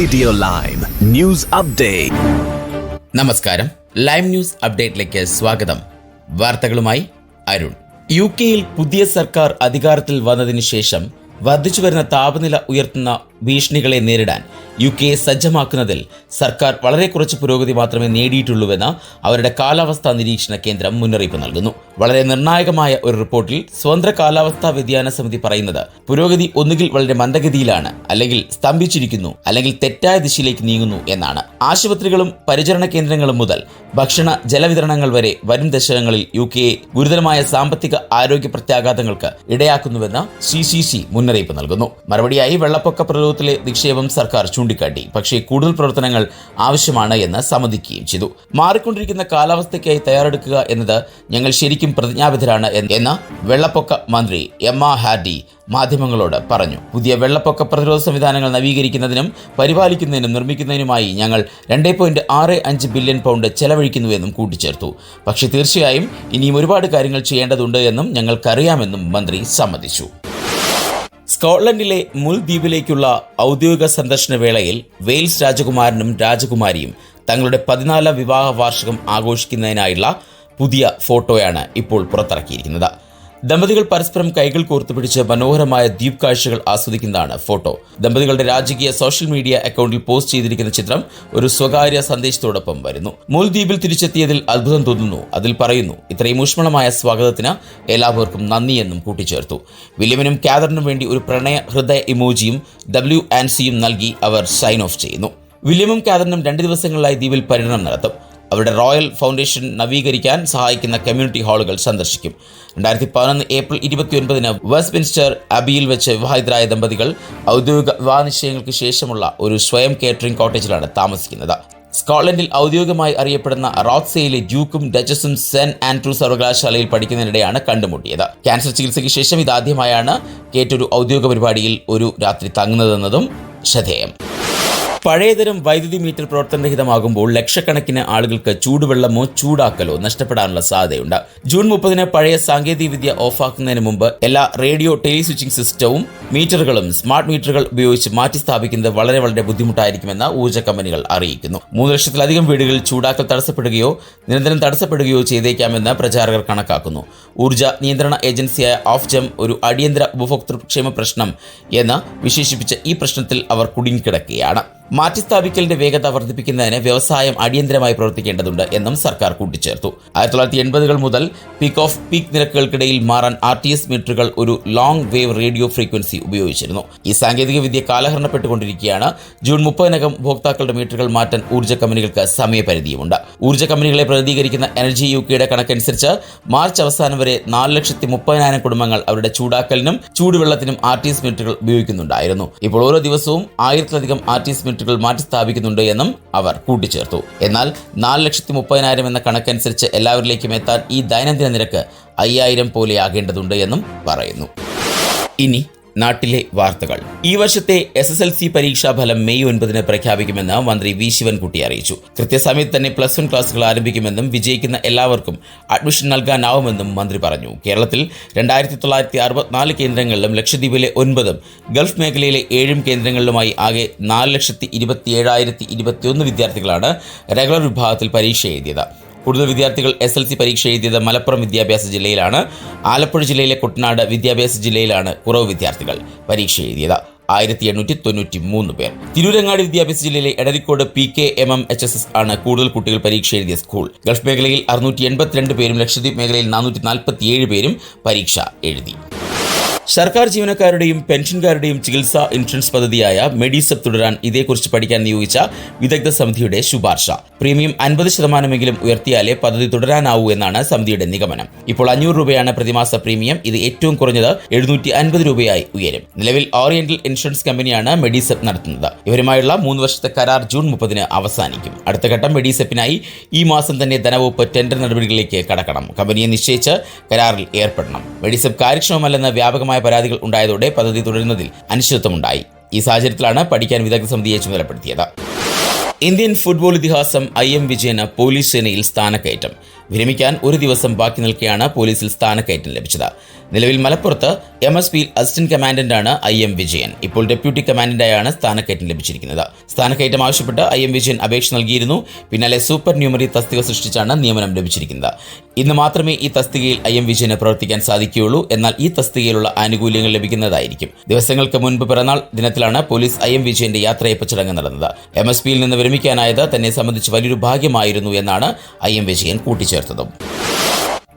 Radio lime news update നമസ്കാരം. Live news അപ്ഡേറ്റിലേക്ക് സ്വാഗതം. വാർത്തകളുമായി അരുൺ. യു കെയിൽ പുതിയ സർക്കാർ അധികാരത്തിൽ വന്നതിനു ശേഷം വർദ്ധിച്ചു വരുന്ന താപനില ഉയർത്തുന്ന ഭീഷണികളെ നേരിടാൻ യു കെ സജ്ജമാക്കുന്നതിൽ സർക്കാർ വളരെ കുറച്ച് പുരോഗതി മാത്രമേ നേടിയിട്ടുള്ളൂവെന്ന് അവരുടെ കാലാവസ്ഥാ നിരീക്ഷണ കേന്ദ്രം മുന്നറിയിപ്പ് നൽകുന്നു. വളരെ നിർണായകമായ ഒരു റിപ്പോർട്ടിൽ സ്വതന്ത്ര കാലാവസ്ഥാ വ്യതിയാന സമിതി പറയുന്നത് പുരോഗതി ഒന്നുകിൽ വളരെ മന്ദഗതിയിലാണ് അല്ലെങ്കിൽ സ്തംഭിച്ചിരിക്കുന്നു അല്ലെങ്കിൽ തെറ്റായ ദിശയിലേക്ക് നീങ്ങുന്നു എന്നാണ്. ആശുപത്രികളും പരിചരണ കേന്ദ്രങ്ങളും മുതൽ ഭക്ഷണ ജലവിതരണങ്ങൾ വരെ വരും ദശകങ്ങളിൽ യു കെയെ ഗുരുതരമായ സാമ്പത്തിക ആരോഗ്യ പ്രത്യാഘാതങ്ങൾക്ക് ഇടയാക്കുന്നുവെന്ന് സി സി സി മുന്നറിയിപ്പ് നൽകുന്നു. മറുപടിയായി വെള്ളപ്പൊക്ക പ്രതിരോധത്തിലെ നിക്ഷേപം സർക്കാർ ചൂണ്ടിക്കാട്ടി. പക്ഷേ കൂടുതൽ പ്രവർത്തനങ്ങൾ ആവശ്യമാണ് എന്ന് സമ്മതിക്കുകയും ചെയ്തു. മാറിക്കൊണ്ടിരിക്കുന്ന കാലാവസ്ഥയ്ക്കായി തയ്യാറെടുക്കുക എന്നത് ഞങ്ങൾ ശരിക്കും പ്രതിജ്ഞാബദ്ധരാണ് എന്ന വെള്ളപ്പൊക്ക മന്ത്രി എം ആ ഹാർഡി മാധ്യമങ്ങളോട് പറഞ്ഞു. പുതിയ വെള്ളപ്പൊക്ക പ്രതിരോധ സംവിധാനങ്ങൾ നവീകരിക്കുന്നതിനും പരിപാലിക്കുന്നതിനും നിർമ്മിക്കുന്നതിനുമായി ഞങ്ങൾ രണ്ടേ പോയിന്റ് ആറ് അഞ്ച് ബില്യൺ പൗണ്ട് ചെലവഴിക്കുന്നുവെന്നും കൂട്ടിച്ചേർത്തു. പക്ഷേ തീർച്ചയായും ഇനിയും ഒരുപാട് കാര്യങ്ങൾ ചെയ്യേണ്ടതുണ്ട് എന്നും ഞങ്ങൾക്കറിയാമെന്നും മന്ത്രി സമ്മതിച്ചു. സ്കോട്ട്ലൻഡിലെ മുൾ ദ്വീപിലേക്കുള്ള ഔദ്യോഗിക സന്ദർശന വേളയിൽ വെയിൽസ് രാജകുമാരനും രാജകുമാരിയും തങ്ങളുടെ പതിനാലാം വിവാഹ വാർഷികം ആഘോഷിക്കുന്നതിനായുള്ള പുതിയ ഫോട്ടോയാണ് ഇപ്പോൾ പുറത്തിറക്കിയിരിക്കുന്നത്. ദമ്പതികൾ പരസ്പരം കൈകൾ കോർത്തുപിടിച്ച് മനോഹരമായ ദ്വീപ് കാഴ്ചകൾ ആസ്വദിക്കുന്നതാണ് ഫോട്ടോ. ദമ്പതികളുടെ രാജകീയ സോഷ്യൽ മീഡിയ അക്കൗണ്ടിൽ പോസ്റ്റ് ചെയ്തിരിക്കുന്ന ചിത്രം ഒരു സ്വകാര്യ സന്ദേശത്തോടൊപ്പം വരുന്നു. മൂൽദ്വീപിൽ തിരിച്ചെത്തിയതിൽ അത്ഭുതം തോന്നുന്നു. അതിൽ പറയുന്നു ഇത്രയും ഊഷ്മളമായ സ്വാഗതത്തിന് എല്ലാവർക്കും നന്ദിയെന്നും കൂട്ടിച്ചേർത്തു. വില്യമിനും കാതറിനും വേണ്ടി ഒരു പ്രണയ ഹൃദയ ഇമോജിയും ഡബ്ല്യു ആൻഡ് സിയും നൽകി അവർ സൈൻ ഓഫ് ചെയ്യുന്നു. വില്യമും കാതറിനും രണ്ട് ദിവസങ്ങളിലായി ദ്വീപിൽ പര്യടനം നടത്തും. അവരുടെ റോയൽ ഫൗണ്ടേഷൻ നവീകരിക്കാൻ സഹായിക്കുന്ന കമ്മ്യൂണിറ്റി ഹാളുകൾ സന്ദർശിക്കും. രണ്ടായിരത്തി പതിനൊന്ന് ഏപ്രിൽ ഇരുപത്തിയൊൻപതിന് വെസ്റ്റ്മിൻസ്റ്റർ അബിയിൽ വെച്ച് വിവാഹിതരായ ദമ്പതികൾ ഔദ്യോഗിക വിവാഹ നിശ്ചയങ്ങൾക്ക് ശേഷമുള്ള ഒരു സ്വയം കേറ്ററിംഗ് കോട്ടേജിലാണ് താമസിക്കുന്നത്. സ്കോട്ട്ലൻഡിൽ ഔദ്യോഗികമായി അറിയപ്പെടുന്ന റോക്സയിലെ ഡ്യൂക്കും ഡച്ചസും സെന്റ് ആൻഡ്രൂ സർവകലാശാലയിൽ പഠിക്കുന്നതിനിടെയാണ് കണ്ടുമുട്ടിയത്. ക്യാൻസർ ചികിത്സയ്ക്ക് ശേഷം ഇതാദ്യമായാണ് കേറ്റൊരു ഔദ്യോഗിക പരിപാടിയിൽ ഒരു രാത്രി തങ്ങുന്നതെന്നതും ശ്രദ്ധേയം. പഴയതരം വൈദ്യുതി മീറ്റർ പ്രവർത്തനരഹിതമാകുമ്പോൾ ലക്ഷക്കണക്കിന് ആളുകൾക്ക് ചൂടുവെള്ളമോ ചൂടാക്കലോ നഷ്ടപ്പെടാനുള്ള സാധ്യതയുണ്ട്. ജൂൺ മുപ്പതിന് പഴയ സാങ്കേതികവിദ്യ ഓഫാക്കുന്നതിന് മുമ്പ് എല്ലാ റേഡിയോ ടെലി സ്വിച്ചിംഗ് സിസ്റ്റവും മീറ്ററുകളും സ്മാർട്ട് മീറ്ററുകൾ ഉപയോഗിച്ച് മാറ്റി സ്ഥാപിക്കുന്നത് വളരെ വളരെ ബുദ്ധിമുട്ടായിരിക്കുമെന്ന് ഊർജ കമ്പനികൾ അറിയിക്കുന്നു. മൂന്ന് ലക്ഷത്തിലധികം വീടുകളിൽ ചൂടാക്കൽ തടസ്സപ്പെടുകയോ നിരന്തരം തടസ്സപ്പെടുകയോ ചെയ്തേക്കാമെന്ന് പ്രചാരകർ കണക്കാക്കുന്നു. ഊർജ നിയന്ത്രണ ഏജൻസിയായ ഓഫ്ജം ഒരു അടിയന്തര ഉപഭോക്തൃക്ഷേമ പ്രശ്നം എന്ന് വിശേഷിപ്പിച്ച ഈ പ്രശ്നത്തിൽ അവർ കുടുങ്ങിക്കിടക്കുകയാണ്. മാറ്റിസ്ഥാപിക്കലിന്റെ വേഗത വർദ്ധിപ്പിക്കുന്നതിന് വ്യവസായം അടിയന്തരമായി പ്രവർത്തിക്കേണ്ടതുണ്ട് എന്നും സർക്കാർ കൂട്ടിച്ചേർത്തു. ആയിരത്തി തൊള്ളായിരത്തി എൺപതുകൾ മുതൽ പീക്ക് ഓഫ് പീക്ക് നിരക്കുകൾക്കിടയിൽ മാറാൻ ആർ ടി എസ് മീറ്ററുകൾ ഒരു ലോങ് വേവ് റേഡിയോ ഫ്രീക്വൻസി ഉപയോഗിച്ചിരുന്നു. ഈ സാങ്കേതിക വിദ്യ കാലഹരണപ്പെട്ടുകൊണ്ടിരിക്കുകയാണ്. ജൂൺ മുപ്പതിനകം ഉപഭോക്താക്കളുടെ മീറ്ററുകൾ മാറ്റാൻ ഊർജ കമ്പനികൾക്ക് സമയപരിധിയുമുണ്ട്. ഊർജ കമ്പനികളെ പ്രതിനിധീകരിക്കുന്ന എനർജി യു കെയുടെ കണക്കനുസരിച്ച് മാർച്ച് അവസാനം വരെ നാല് ലക്ഷത്തി മുപ്പതിനായിരം കുടുംബങ്ങൾ അവരുടെ ചൂടാക്കലിനും ചൂടുവെള്ളത്തിനും ആർ ടി എസ് മീറ്ററുകൾ ഉപയോഗിക്കുന്നുണ്ടായിരുന്നു. ഇപ്പോൾ ഓരോ ദിവസവും ആയിരത്തിലധികം ആർ ടി എസ് മീറ്ററുകൾ മാറ്റി സ്ഥാപിക്കുന്നുണ്ട് എന്നും അവർ കൂട്ടിച്ചേർത്തു. എന്നാൽ നാല് ലക്ഷത്തി മുപ്പതിനായിരം എന്ന കണക്കനുസരിച്ച് എല്ലാവരിലേക്കും എത്താൻ ഈ ദൈനംദിന നിരക്ക് അയ്യായിരം പോലെയാകേണ്ടതുണ്ട് എന്നും പറയുന്നു. ഇനി നാട്ടിലെ വാർത്തകൾ. ഈ വർഷത്തെ എസ് എസ് എൽ സി പരീക്ഷാ ഫലം മെയ് ഒൻപതിന് പ്രഖ്യാപിക്കുമെന്ന് മന്ത്രി വി ശിവൻകുട്ടി അറിയിച്ചു. കൃത്യസമയത്ത് തന്നെ പ്ലസ് വൺ ക്ലാസുകൾ ആരംഭിക്കുമെന്നും വിജയിക്കുന്ന എല്ലാവർക്കും അഡ്മിഷൻ നൽകാനാവുമെന്നും മന്ത്രി പറഞ്ഞു. കേരളത്തിൽ രണ്ടായിരത്തി തൊള്ളായിരത്തി അറുപത്തിനാല് കേന്ദ്രങ്ങളിലും ലക്ഷദ്വീപിലെ ഒൻപതും ഗൾഫ് മേഖലയിലെ ഏഴും കേന്ദ്രങ്ങളിലുമായി ആകെ നാല് ലക്ഷത്തി ഇരുപത്തി ഏഴായിരത്തി ഇരുപത്തിയൊന്ന് വിദ്യാർത്ഥികളാണ് റെഗുലർ വിഭാഗത്തിൽ പരീക്ഷ എഴുതിയത് കൂടുതൽ വിദ്യാർത്ഥികൾ എസ് എൽ സി പരീക്ഷ എഴുതിയത് മലപ്പുറം വിദ്യാഭ്യാസ ജില്ലയിലാണ്. ആലപ്പുഴ ജില്ലയിലെ കുട്ടനാട് വിദ്യാഭ്യാസ ജില്ലയിലാണ് കുറവ് വിദ്യാർത്ഥികൾ പരീക്ഷ എഴുതിയത്. ആയിരത്തി എണ്ണൂറ്റി തൊണ്ണൂറ്റി മൂന്ന് പേർ. തിരൂരങ്ങാടി വിദ്യാഭ്യാസ ജില്ലയിലെ Edarikode P K M M H S S ആണ് കൂടുതൽ കുട്ടികൾ പരീക്ഷ എഴുതിയ സ്കൂൾ. ഗൾഫ് മേഖലയിൽ അറുന്നൂറ്റി എൺപത്തിരണ്ട് പേരും ലക്ഷദ്വീപ് മേഖലയിൽ നാനൂറ്റി നാൽപ്പത്തിയേഴ് പേരും പരീക്ഷ എഴുതി. സർക്കാർ ജീവനക്കാരുടെയും പെൻഷൻകാരുടെയും ചികിത്സാ ഇൻഷുറൻസ് പദ്ധതിയായ മെഡിസെപ് തുടരാൻ ഇതേക്കുറിച്ച് പഠിക്കാൻ നിയോഗിച്ച വിദഗ്ധ സമിതിയുടെ ശുപാർശ. പ്രീമിയം അൻപത് ശതമാനമെങ്കിലും ഉയർത്തിയാലേ പദ്ധതി തുടരാനാവൂ എന്നാണ് സമിതിയുടെ നിഗമനം. ഇപ്പോൾ അഞ്ഞൂറ് രൂപയാണ് പ്രതിമാസ പ്രീമിയം. ഇത് ഏറ്റവും കുറഞ്ഞത് എഴുന്നൂറ്റി അൻപത് രൂപയായി ഉയരും. നിലവിൽ ഓറിയന്റൽ ഇൻഷുറൻസ് കമ്പനിയാണ് മെഡിസെപ് നടത്തുന്നത്. ഇവരുമായുള്ള മൂന്ന് വർഷത്തെ കരാർ ജൂൺ മുപ്പതിന് അവസാനിക്കും. അടുത്ത ഘട്ടം മെഡിസെപ്പിനായി ഈ മാസം തന്നെ ധനവകുപ്പ് ടെൻഡർ നടപടികളിലേക്ക് കടക്കണം. കമ്പനിയെ നിശ്ചയിച്ച് കരാറിൽ ഏർപ്പെടണം. മെഡിസെപ് കാര്യക്ഷമമല്ലെന്ന് വ്യാപകമായ പരാതികൾ ഉണ്ടായതോടെ പദ്ധതി തുടരുന്നതിൽ അനിശ്ചിതത്വമുണ്ടായി. ഈ സാഹചര്യത്തിലാണ് പഠിക്കാൻ വിദഗ്ധ സമിതിയെ ചുമതലപ്പെടുത്തിയത്. ഇന്ത്യൻ ഫുട്ബോൾ ഇതിഹാസം ഐ എം വിജയന് പോലീസ് സേനയിൽ സ്ഥാനക്കയറ്റം. വിരമിക്കാൻ ഒരു ദിവസം ബാക്കി നിൽക്കെയാണ് പോലീസിൽ സ്ഥാനക്കയറ്റം ലഭിച്ചത്. നിലവിൽ മലപ്പുറത്ത് എം എസ് പിയിൽ അസിസ്റ്റന്റ് കമാൻഡന്റാണ് ഐ എം വിജയൻ. ഇപ്പോൾ ഡെപ്യൂട്ടി കമാൻഡന്റായാണ് സ്ഥാനക്കയറ്റം ലഭിച്ചിരിക്കുന്നത്. സ്ഥാനക്കയറ്റം ആവശ്യപ്പെട്ട് ഐ എം വിജയൻ അപേക്ഷ നൽകിയിരുന്നു. പിന്നാലെ സൂപ്പർ ന്യൂമറി തസ്തിക സൃഷ്ടിച്ചാണ് നിയമനം ലഭിച്ചിരിക്കുന്നത്. ഇന്ന് മാത്രമേ ഈ തസ്തികയിൽ ഐ എം വിജയന് പ്രവർത്തിക്കാൻ സാധിക്കുകയുള്ളൂ. എന്നാൽ ഈ തസ്തികയിലുള്ള ആനുകൂല്യങ്ങൾ ലഭിക്കുന്നതായിരിക്കും. ദിവസങ്ങൾക്ക് മുൻപ് പിറന്നാൾ ദിനത്തിലാണ് പോലീസ് ഐ എം വിജയന്റെ യാത്രയപ്പ് ചടങ്ങ് നടന്നത്. എം എസ് പിയിൽ നിന്ന് വിരമിക്കാനായത് തന്നെ സംബന്ധിച്ച് വലിയൊരു ഭാഗ്യമായിരുന്നു എന്നാണ് ഐ എം വിജയൻ കൂട്ടിച്ചേർത്തതും.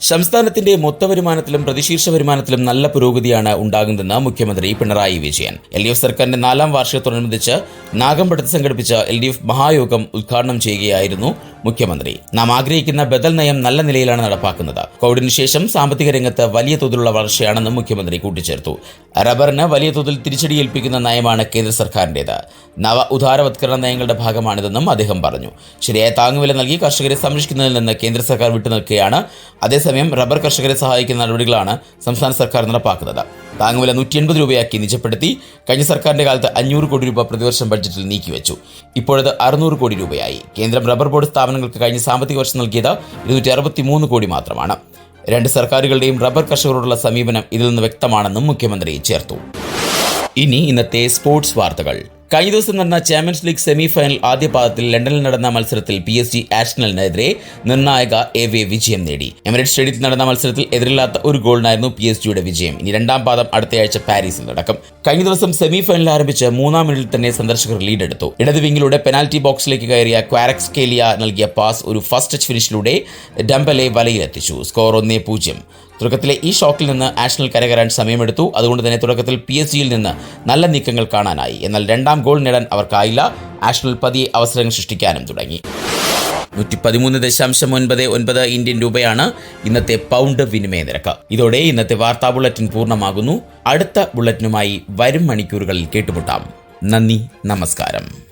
സംസ്ഥാനത്തിന്റെ മൊത്ത വരുമാനത്തിലും പ്രതിശീർഷ വരുമാനത്തിലും നല്ല പുരോഗതിയാണ് ഉണ്ടാകുന്നതെന്ന് മുഖ്യമന്ത്രി Pinarayi Vijayan. L D F സർക്കാരിന്റെ നാലാം വാർഷികത്തോടനുബന്ധിച്ച് നാഗമ്പടത്ത് സംഘടിപ്പിച്ച എൽ ഡി എഫ് മഹായോഗം ഉദ്ഘാടനം ചെയ്യുകയായിരുന്നു മുഖ്യമന്ത്രി. നാം ആഗ്രഹിക്കുന്ന ബദൽ നയം നല്ല നിലയിലാണ് നടപ്പാക്കുന്നത്. കോവിഡിന് ശേഷം സാമ്പത്തിക രംഗത്ത് വലിയ തോതിലുള്ള വളർച്ചയാണെന്നും മുഖ്യമന്ത്രി കൂട്ടിച്ചേർത്തു. റബ്ബറിന് വലിയ തോതിൽ തിരിച്ചടിയേൽപ്പിക്കുന്ന നയമാണ് കേന്ദ്ര സർക്കാരിന്റേത്. നവ ഉദാരവത്കരണ നയങ്ങളുടെ ഭാഗമാണിതെന്നും അദ്ദേഹം പറഞ്ഞു. ശരിയായ താങ്ങുവില നൽകി കർഷകരെ സംരക്ഷിക്കുന്നതിൽ നിന്ന് കേന്ദ്ര സർക്കാർ വിട്ടുനിൽക്കുകയാണ്. അതേസമയം റബ്ബർ കർഷകരെ സഹായിക്കുന്ന നടപടികളാണ് സംസ്ഥാന സർക്കാർ നടപ്പാക്കുന്നത്. താങ്ങുവില നൂറ്റി എൺപത് രൂപയാക്കി നിജപ്പെടുത്തി കഴിഞ്ഞ സർക്കാരിന്റെ കാലത്ത് അഞ്ഞൂറ് കോടി രൂപ പ്രതിവർഷം ബഡ്ജറ്റിൽ നീക്കിവെച്ചു. ഇപ്പോഴത് അറുന്നൂറ് കോടി രൂപയായി. കേന്ദ്രം റബ്ബർ ബോർഡ് സ്ഥാപനങ്ങൾക്ക് കഴിഞ്ഞ സാമ്പത്തിക വർഷം നൽകിയത് ഇരുന്നൂറ്റി അറുപത്തി മൂന്ന് കോടി മാത്രമാണ്. രണ്ട് സർക്കാരുകളുടെയും റബ്ബർ കർഷകരോടുള്ള സമീപനം ഇതിൽ നിന്ന് വ്യക്തമാണെന്നും മുഖ്യമന്ത്രി ചേർത്തു. ഇനി ഇന്നത്തെ സ്പോർട്സ് വാർത്തകൾ. കഴിഞ്ഞ ദിവസം നടന്ന ചാമ്പ്യൻസ് ലീഗ് സെമി ഫൈനൽ ആദ്യ പാദത്തിൽ ലണ്ടനിൽ നടന്ന മത്സരത്തിൽ പി എസ് ജി ആഷണലിനെതിരെ നിർണായക എ വേ വിജയം നേടി. എമിറേറ്റ് സ്റ്റേഡിയത്തിൽ നടന്ന മത്സരത്തിൽ എതിരില്ലാത്ത ഒരു ഗോളിനായിരുന്നു പി എസ് ജിയുടെ വിജയം. ഇനി രണ്ടാം പാദം അടുത്തയാഴ്ച പാരീസിൽ നടക്കും. കഴിഞ്ഞ ദിവസം സെമി ഫൈനൽ ആരംഭിച്ച് മൂന്നാം മിനിറ്റിൽ തന്നെ സന്ദർശകർ ലീഡെടുത്തു ഇടത് വിങ്ങിലൂടെ പെനാൽറ്റി ബോക്സിലേക്ക് കയറിയ ക്വാരക്സ് കേലിയ നൽകിയ പാസ് ഒരു ഫസ്റ്റ് ടച്ച് ഫിനിഷിലൂടെ ഡംബലെ വലയിലെത്തിച്ചു. സ്കോർ ഒന്നേ പൂജ്യം. തുടക്കത്തിലെ ഈ ഷോക്കിൽ നിന്ന് ആഷണൽ കരകയറാൻ സമയമെടുത്തു. അതുകൊണ്ട് തന്നെ തുടക്കത്തിൽ പി എസ് ജിയിൽ നിന്ന് നല്ല നീക്കങ്ങൾ കാണാനായി. എന്നാൽ രണ്ടാം ഗോൾ നേടാൻ അവർക്കായില്ല. ആഷണൽ പതിയെ അവസരങ്ങൾ സൃഷ്ടിക്കാനും തുടങ്ങി. നൂറ്റി പതിമൂന്ന് ദശാംശം ഒൻപത് ഒൻപത് ഇന്ത്യൻ രൂപയാണ് ഇന്നത്തെ പൗണ്ട് വിനിമയ നിരക്ക്. ഇതോടെ ഇന്നത്തെ വാർത്താ ബുള്ളറ്റിൻ പൂർണമാകുന്നു. അടുത്ത ബുള്ളറ്റിനുമായി വരും മണിക്കൂറുകളിൽ കേട്ടുമുട്ടാം. നന്ദി നമസ്കാരം.